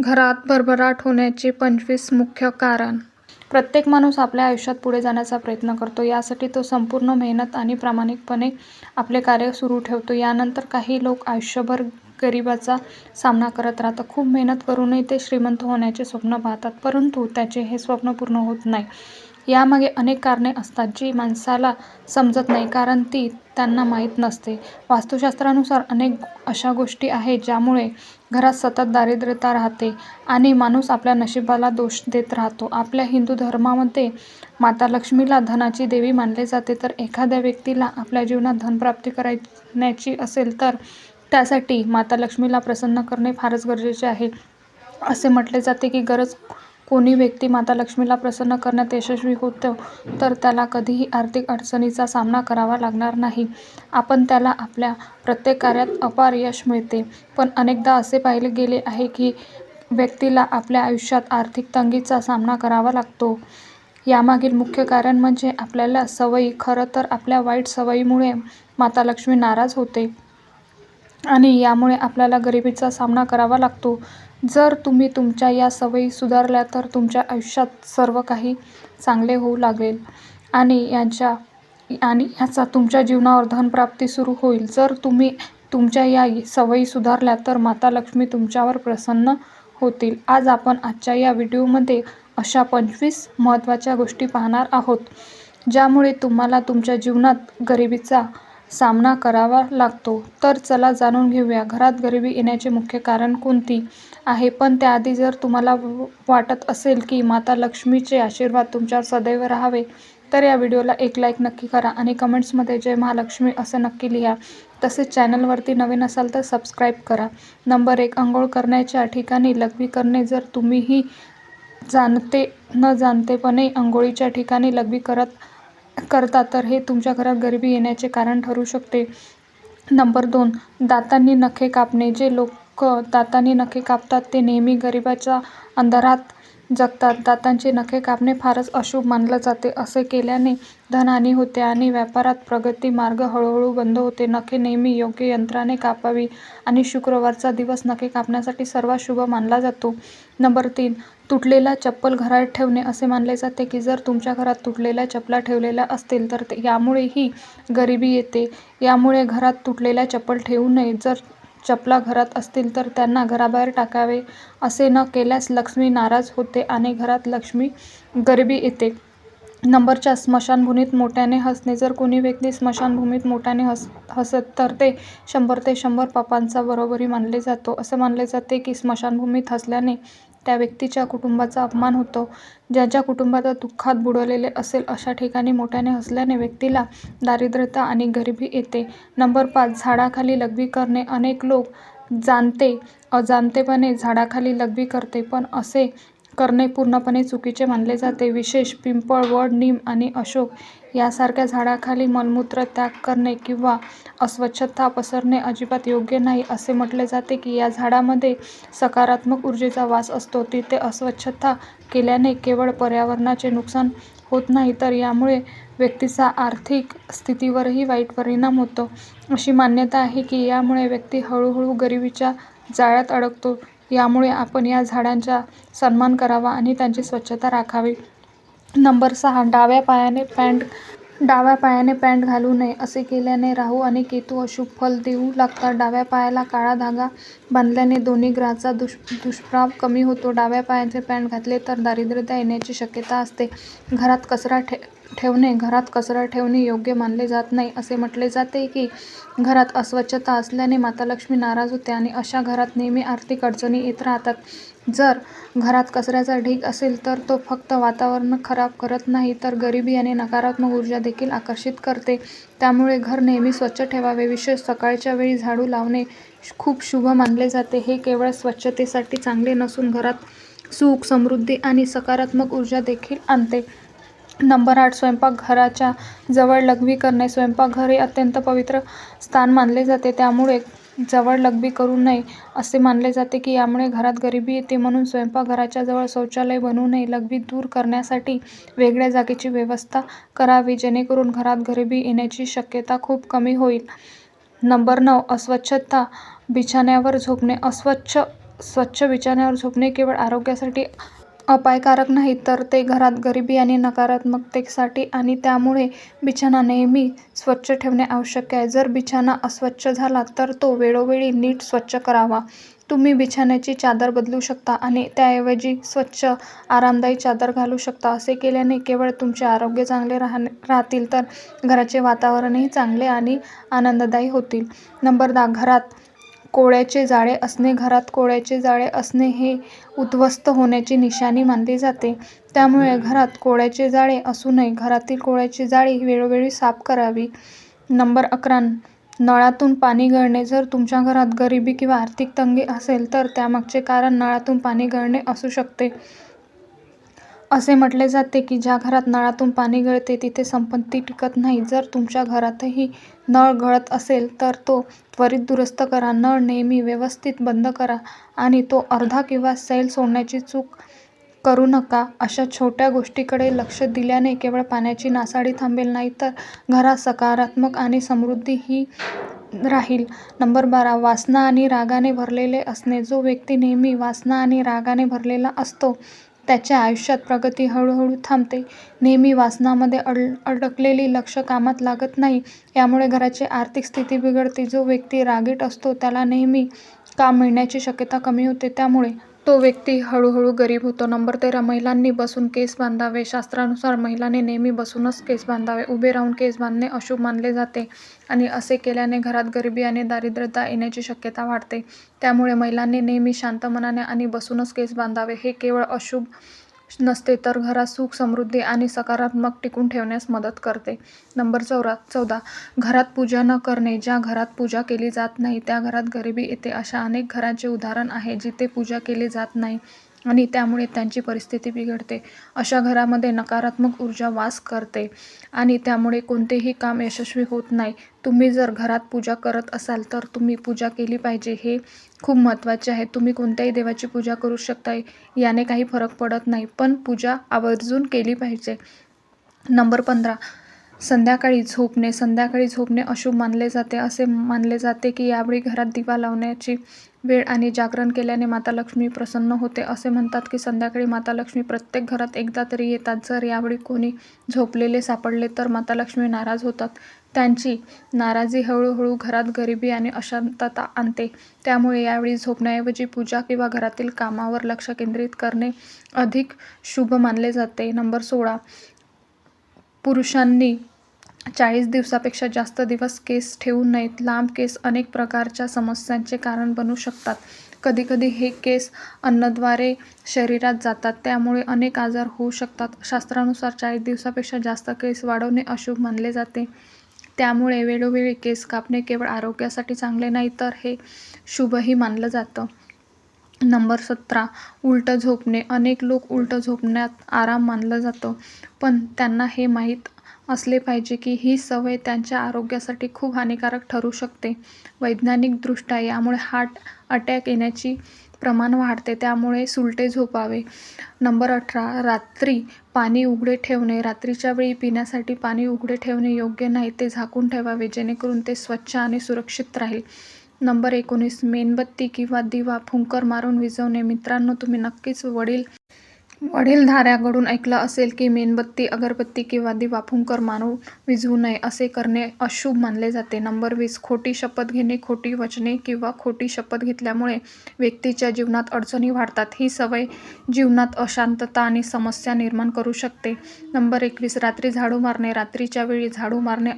घरात भरभराट होण्याचे पंचवीस मुख्य कारण प्रत्येक माणूस आपल्या आयुष्यात पुढे जाण्याचा प्रयत्न करतो. यासाठी तो संपूर्ण मेहनत आणि प्रामाणिकपणे आपले कार्य सुरू ठेवतो. यानंतर काही लोक आयुष्यभर गरिबाचा सामना करत राहतात. खूप मेहनत करूनही ते श्रीमंत होण्याचे स्वप्न पाहतात, परंतु त्याचे हे स्वप्न पूर्ण होत नाही. यामागे अनेक कारणे असतात, जी माणसाला समजत नाही कारण ती त्यांना माहीत नसते. वास्तुशास्त्रानुसार अनेक अशा गोष्टी आहेत ज्यामुळे घरात सतत दारिद्र्यता राहते आणि माणूस आपल्या नशिबाला दोष देत राहतो. आपल्या हिंदू धर्मामध्ये माता लक्ष्मीला धनाची देवी मानले जाते. तर एखाद्या व्यक्तीला आपल्या जीवनात धनप्राप्ती करायची असेल तर त्यासाठी माता लक्ष्मीला प्रसन्न करणे फारच गरजेचे आहे. असे म्हटले जाते की गरज कोणी व्यक्ती माता लक्ष्मीला प्रसन्न करण्यात यशस्वी होतो तर त्याला कधीही आर्थिक अडचणीचा सामना करावा लागणार नाही आपण त्याला आपल्या प्रत्येक कार्यात अपार यश मिळते. पण अनेकदा असे पाहिले गेले आहे की व्यक्तीला आपल्या आयुष्यात आर्थिक तंगीचा सामना करावा लागतो. यामागील मुख्य कारण म्हणजे आपल्या सवयी. खरं तर आपल्या वाईट सवयीमुळे माता लक्ष्मी नाराज होते आणि यामुळे आपल्याला गरिबीचा सामना करावा लागतो. जर तुम्ही तुमच्या या सवयी सुधारल्या तर तुमच्या आयुष्यात सर्व काही चांगले होऊ लागेल आणि याचा तुमच्या जीवनावर धनप्राप्ती सुरू होईल. जर तुम्ही तुमच्या या सवयी सुधारल्या तर माता लक्ष्मी तुमच्यावर प्रसन्न होतील. आज आपण आजच्या या व्हिडिओमध्ये अशा पंचवीस महत्त्वाच्या गोष्टी पाहणार आहोत, ज्यामुळे तुम्हाला तुमच्या जीवनात गरिबीचा सामना करावा लागतो. तर चला जाणून घेऊया घरात गरिबी येण्याचे मुख्य कारण कोणती आहे पण त्याआधी जर तुम्हाला वाटत असेल की माता लक्ष्मीचे आशीर्वाद तुमच्यावर सदैव राहावे, तर या व्हिडिओला एक लाईक नक्की करा आणि कमेंट्समध्ये जय महालक्ष्मी असं नक्की लिहा. तसेच चॅनलवरती नवीन असाल तर सबस्क्राईब करा. नंबर एक अंघोळ करण्याच्या ठिकाणी लघवी करणे जर तुम्हीही जाणते न जाणतेपणे अंघोळीच्या ठिकाणी लघवी करत तर हे तुमच्या घरात गरिबी येण्याचे कारण ठरू शकते. नंबर दोन दातांनी नखे कापणे जे लोक दातांनी नखे कापतात ते नेहमी गरिबाच्या अंधारात जगतात. दातांची नखे कापणे फारच अशुभ मानले जाते. असे केल्याने धनहानी होते आणि व्यापारात प्रगती मार्ग हळूहळू बंद होतो. नखे नेहमी योग्य यंत्राने कापावी आणि शुक्रवारचा दिवस नखे कापण्यासाठी सर्वात शुभ मानला जातो. नंबर तीन तुटलेल्या चप्पल घरात ठेवणे असे मानले जाते की जर तुमच्या घरात तुटलेल्या चपला ठेवलेल्या असतील तर यामुळेही गरिबी येते. यामुळे घरात तुटलेल्या चप्पल ठेवू नये. जर चपला घरात असतील तर त्यांना घराबाहेर टाकावे. असे न केल्यास लक्ष्मी नाराज होते आणि घरात लक्ष्मी गरिबी येते. नंबर चार स्मशानभूमीत मोठ्याने हसणे जर कोणी व्यक्ती स्मशानभूमीत मोठ्याने हसत तर ते शंभर ते शंभर पापांचा बरोबरी मानले जातो असे मानले जाते की स्मशानभूमीत हसल्याने त्या व्यक्तीच्या कुटुंबाचा अपमान होतो. ज्याच्या कुटुंबाचा दुःखात बुडवलेले असेल अशा ठिकाणी मोठ्याने हसल्याने व्यक्तीला दारिद्र्यता आणि गरिबी येते. नंबर पाच झाडाखाली लघवी करणे अनेक लोक जाणते अजाणतेपणे झाडाखाली लघवी करते पण असे करणे पूर्णपणे चुकीचे मानले जाते. विशेष पिंपळ, वड, नीम आणि अशोक यासारख्या झाडाखाली मलमूत्र त्याग करणे किंवा अस्वच्छता पसरणे अजिबात योग्य नाही. असे म्हटले जाते की या झाडामध्ये सकारात्मक ऊर्जेचा वास असतो. तिथे अस्वच्छता केल्याने केवळ पर्यावरणाचे नुकसान होत नाही तर यामुळे व्यक्तीचा आर्थिक स्थितीवरही वाईट परिणाम होतो. अशी मान्यता आहे की यामुळे व्यक्ती हळूहळू गरिबीच्या जाळ्यात अडकतो. यामुळे आपण या झाडांचा सन्मान करावा आणि त्यांची स्वच्छता राखावी. नंबर सहा डाव्या पायाने पॅन्ट घालू नये असे केल्याने राहू आणि केतू अशुभ फल देऊ लागतात. डाव्या पायाला काळा धागा बांधल्याने दोन्ही ग्रहांचा दुष्प्रभाव कमी होतो. डाव्या पायाने पॅन्ट घातले तर दारिद्र्यता येण्याची शक्यता असते. घरात कचरा ठेवणे घरात कचरा ठेवणे योग्य मानले जात नाही. असे म्हटले जाते की घरात अस्वच्छता असल्याने माता लक्ष्मी नाराज होते आणि अशा घरात नेहमी आर्थिक अडचणी येत राहतात. जर घरात कचऱ्याचा ढीग असेल तर तो फक्त वातावरण खराब करत नाही तर गरिबी आणि नकारात्मक ऊर्जा देखील आकर्षित करते. त्यामुळे घर नेहमी स्वच्छ ठेवावे. विशेष सकाळच्या वेळी झाडू लावणे खूप शुभ मानले जाते. हे केवळ स्वच्छतेसाठी चांगले नसून घरात सुख, समृद्धी आणि सकारात्मक ऊर्जा देखील आणते. नंबर आठ स्वयंपाकघराच्या जवळ लघवी करणे स्वयंपाकघर हे अत्यंत पवित्र स्थान मानले जाते. त्यामुळे जवळ लगबी करू नये. असे मानले जाते की यामुळे घरात गरिबी येते. म्हणून स्वयंपाकघराच्या जवळ शौचालय बनवू नये. लकबी दूर करण्यासाठी वेगळ्या जागेची व्यवस्था करावी जेणेकरून घरात गरिबी येण्याची शक्यता खूप कमी होईल. नंबर नऊ अस्वच्छता बिछाण्यावर झोपणे अस्वच्छ स्वच्छ बिछाण्यावर झोपणे केवळ आरोग्यासाठी अपायकारक नाही तर ते घरात गरिबी आणि नकारात्मकतेसाठी आणि त्यामुळे बिछाना नेहमी स्वच्छ ठेवणे आवश्यक आहे. जर बिछाना अस्वच्छ झाला तर तो वेळोवेळी नीट स्वच्छ करावा. तुम्ही बिछान्याची चादर बदलू शकता आणि त्याऐवजी स्वच्छ, आरामदायी चादर घालू शकता. असे केल्याने केवळ तुमचे आरोग्य चांगले राहतील तर घराचे वातावरणही चांगले आणि आनंददायी होईल. नंबर दहा घरात कोळ्याचे जाळे असणे घरात कोळ्याचे जाळे असणे हे उद्ध्वस्त होण्याची निशाणी मानले जाते. त्यामुळे घरात कोळ्याचे जाळे असू नये. घरातील कोळ्याची जाळी वेळोवेळी साफ करावी. नंबर अकरा नळातून पाणी गळणे जर तुमच्या घरात गरिबी किंवा आर्थिक तंगी असेल तर त्यामागचे कारण नळातून पाणी गळणे असू शकते. असे म्हटले जाते की ज्या घरात नळातून पाणी गळते तिथे संपत्ती टिकत नाही. जर तुमच्या घरातही नळ गळत असेल तर तो त्वरित दुरुस्त करा. नळ नेहमी व्यवस्थित बंद करा आणि तो अर्धा किंवा सैल सोडण्याची चूक करू नका. अशा छोट्या गोष्टींकडे लक्ष दिल्याने केवळ पाण्याची नासाडी थांबेल नाही तर घरात सकारात्मक आणि समृद्धीही राहील. नंबर बारा वासना आणि रागाने भरलेले असणे जो व्यक्ती नेहमी वासना आणि रागाने भरलेला असतो त्याच्या आयुष्यात प्रगती हळूहळू थांबते. नेहमी वासनांमध्ये अडकलेले लक्ष कामात लागत नाही. यामुळे घराची आर्थिक स्थिती बिघडते. जो व्यक्ती रागीट असतो त्याला नेहमी काम मिळण्याची शक्यता कमी होते. त्यामुळे तो व्यक्ती हळूहळू गरीब होतो. नंबर तेरा महिलांनी बसून केस बांधावे शास्त्रानुसार महिलांनी नेहमी बसूनच केस बांधावे. उभे राहून केस बांधणे अशुभ मानले जाते आणि असे केल्याने घरात गरिबी आणि दारिद्र्यता येण्याची शक्यता वाढते. त्यामुळे महिलांनी नेहमी शांत मनाने आणि बसूनच केस बांधावे. हे केवळ अशुभ नसते तर घरात सुख, समृद्धी आणि सकारात्मक टिकून ठेवण्यास मदत करते. नंबर चौदा घरात पूजा न करणे ज्या घरात पूजा केली जात नाही त्या घरात गरिबी येते. अशा अनेक घरांचे उदाहरण आहे जिथे पूजा केली जात नाही आणि त्यामुळे त्यांची परिस्थिती बिघडते. अशा घरामध्ये नकारात्मक ऊर्जा वास करते आणि त्यामुळे कोणतेही काम यशस्वी होत नाही. तुम्ही जर घरात पूजा करत असाल तर तुम्ही पूजा केली पाहिजे हे खूप महत्त्वाचे आहे. तुम्ही कोणत्याही देवाची पूजा करू शकता याने काही फरक पडत नाही पण पूजा आवर्जून केली पाहिजे. नंबर पंधरा संध्याकाळी झोपणे संध्याकाळी झोपणे अशुभ मानले जाते. असे मानले जाते की यावेळी घरात दिवा लावण्याची वेळ आणि जागरण केल्याने माता लक्ष्मी प्रसन्न होते. असे म्हणतात की संध्याकाळी माता लक्ष्मी प्रत्येक घरात एकदा तरी येतात. जर यावेळी कोणी झोपलेले सापडले तर माता लक्ष्मी नाराज होतात. त्यांची नाराजी हळूहळू घरात गरिबी आणि अशांतता आणते. त्यामुळे यावेळी झोपण्याऐवजी पूजा किंवा घरातील कामावर लक्ष केंद्रित करणे अधिक शुभ मानले जाते. नंबर सोळा पुरुषांनी चाळीस दिवसापेक्षा जास्त दिवस केस ठेवू नयेत. लांब केस अनेक प्रकारच्या समस्यांचे कारण बनू शकतात. कधीकधी हे केस अन्नद्वारे शरीरात जातात त्यामुळे अनेक आजार होऊ शकतात. शास्त्रानुसार चाळीस दिवसापेक्षा जास्त केस वाढवणे अशुभ मानले जाते. त्यामुळे वेळोवेळी केस कापणे केवळ आरोग्यासाठी चांगले नाही तर हे शुभही मानलं जातं. नंबर सतरा उलटं झोपणे अनेक लोक उलटं झोपण्यात आराम मानलं जातं पण त्यांना हे माहीत असले पाहिजे की ही सवय त्यांच्या आरोग्यासाठी खूप हानिकारक ठरू शकते. वैज्ञानिकदृष्ट्या यामुळे हार्ट अटॅक येण्याची प्रमाण वाढते. त्यामुळे सुलटे झोपावे. नंबर अठरा रात्री पाणी उघडे ठेवणे रात्रीच्या वेळी पिण्यासाठी पाणी उघडे ठेवणे योग्य नाही. ते झाकून ठेवावे जेणेकरून ते स्वच्छ आणि सुरक्षित राहील. नंबर एकोणीस मेणबत्ती किंवा दिवा फुंकर मारून विझवणे मित्रांनो, तुम्ही नक्कीच वडील वडीलधाऱ्याकडून ऐकलं असेल की मेणबत्ती, अगरबत्ती किंवा दिवा फुंकर मारून विझवू नये. असे करणे अशुभ मानले जाते. नंबर वीस खोटी शपथ घेणे खोटी वचने किंवा खोटी शपथ घेतल्यामुळे व्यक्तीच्या जीवनात अडचणी वाढतात. ही सवय जीवनात अशांतता आणि समस्या निर्माण करू शकते. नंबर एकवीस रात्री झाडू मारणे रात्रीच्या वेळी झाडू मारणे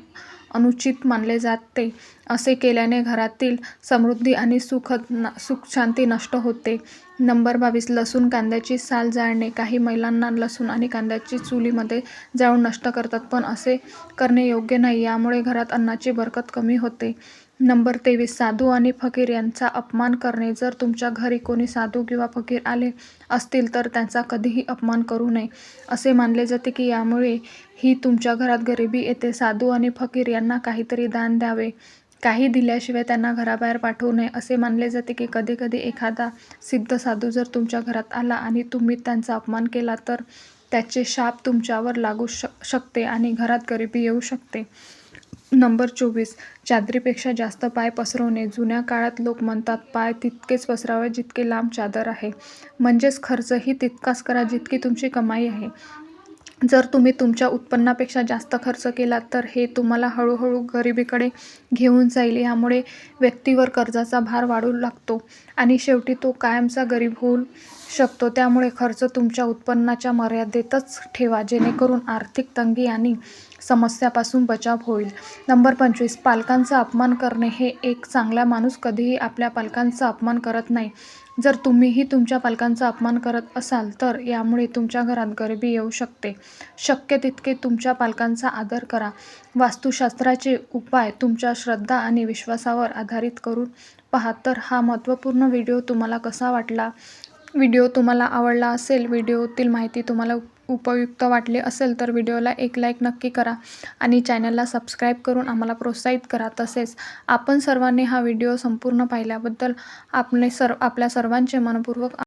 अनुचित मानले जाते. असे केल्याने घरातील समृद्धी आणि सुखशांती नष्ट होते. नंबर बावीस लसूण कांद्याची साल जाळणे काही महिलांना लसूण आणि कांद्याची चुलीमध्ये जाळून नष्ट करतात पण असे करणे योग्य नाही. यामुळे घरात अन्नाची बरकत कमी होते. नंबर तेवीस साधू आणि फकीर यांचा अपमान करणे जर तुमच्या घरी कोणी साधू किंवा फकीर आले असतील तर त्यांचा कधीही अपमान करू नये. असे मानले जाते की यामुळे ही तुमच्या घरात गरिबी येते. साधू आणि फकीर यांना काहीतरी दान द्यावे. काही दिल्याशिवाय त्यांना घराबाहेर पाठवू नये. असे मानले जाते की कधीकधी एखादा सिद्ध साधू जर तुमच्या घरात आला आणि तुम्ही त्यांचा अपमान केला तर त्याचे शाप तुमच्यावर लागू शकते आणि घरात गरिबी येऊ शकते. नंबर चोवीस. चादरीपेक्षा जास्त पाय पसरवणे. जुन्या काळात लोक म्हणतात पाय तितकेच पसरावे जितके लांब चादर आहे. म्हणजेच खर्चही तितकाच करा जितकी तुमची कमाई आहे. जर तुम्ही तुमच्या उत्पन्नापेक्षा जास्त खर्च केला तर हे तुम्हाला हळूहळू गरिबीकडे घेऊन जाईल. यामुळे व्यक्तीवर कर्जाचा भार वाढू लागतो. आणि शेवटी तो कायमचा गरीब होऊन शकतो. त्यामुळे खर्च तुमच्या उत्पन्नाच्या मर्यादेतच ठेवा जेणेकरून आर्थिक तंगी आणि समस्यापासून बचाव होईल. नंबर पंचवीस पालकांचा अपमान करणे हे एक चांगला माणूस कधीही आपल्या पालकांचा अपमान करत नाही. जर तुम्हीही तुमच्या पालकांचा अपमान करत असाल तर यामुळे तुमच्या घरात गरिबी येऊ शकते. शक्य तितके तुमच्या पालकांचा आदर करा. वास्तुशास्त्राचे उपाय तुमच्या श्रद्धा आणि विश्वासावर आधारित करून पहा तर हा महत्त्वपूर्ण व्हिडिओ तुम्हाला कसा वाटला? व्हिडिओ तुम्हाला आवडला असेल व्हिडिओतील माहिती तुम्हाला उपयुक्त वाटली असेल तर व्हिडिओला एक लाईक नक्की करा आणि चॅनलला सबस्क्राईब करून आम्हाला प्रोत्साहित करा. तसेच आपण सर्वांनी हा व्हिडिओ संपूर्ण पाहिल्याबद्दल आपले सर आपल्या सर्वांचे मनपूर्वक